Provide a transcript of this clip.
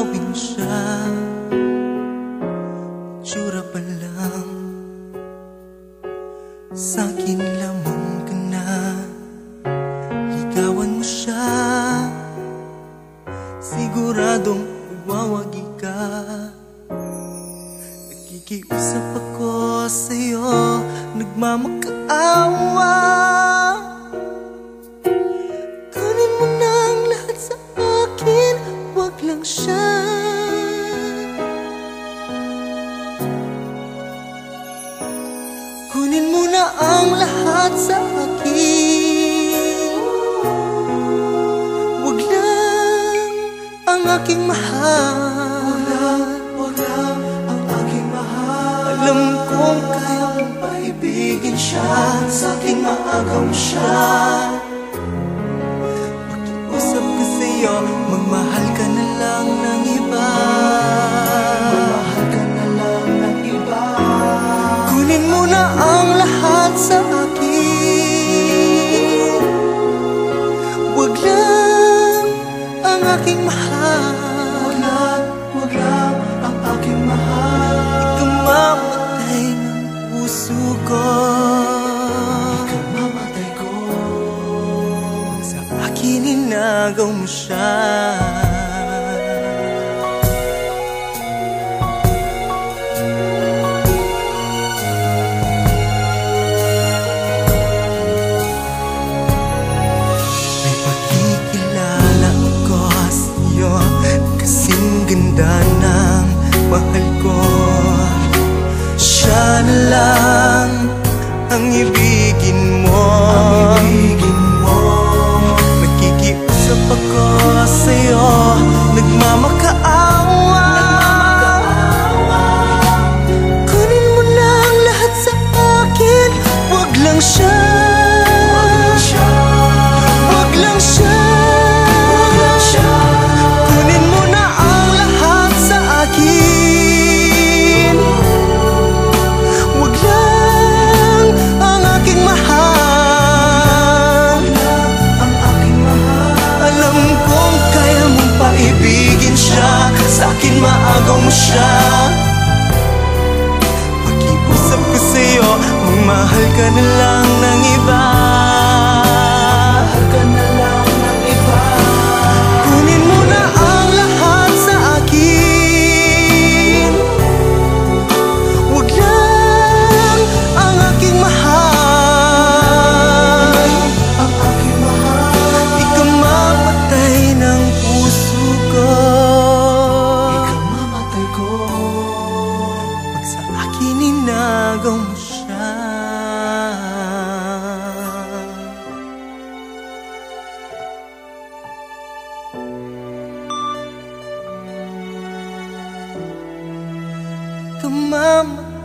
Nawawin siya. Tsura pa lang. Sa'kin lamang ka na. Ligawan mo siya. Siguradong magwawagi ka Nakikiusap ako sa'yo. Nagmamakaawa. Lang siya. ang lahat sa akin. Huwag lang ang aking mahal. Huwag lang, lang ang aking mahal. Alam kong kayang paibigin siya. Sa aking maagaw siya. Kininagaw mo siya. May pagkikilala ako sa iyo Kasing ganda sa akin maagaw mo siya. Pakiusap ko sa'yo, magmahal ka na lang. Kemama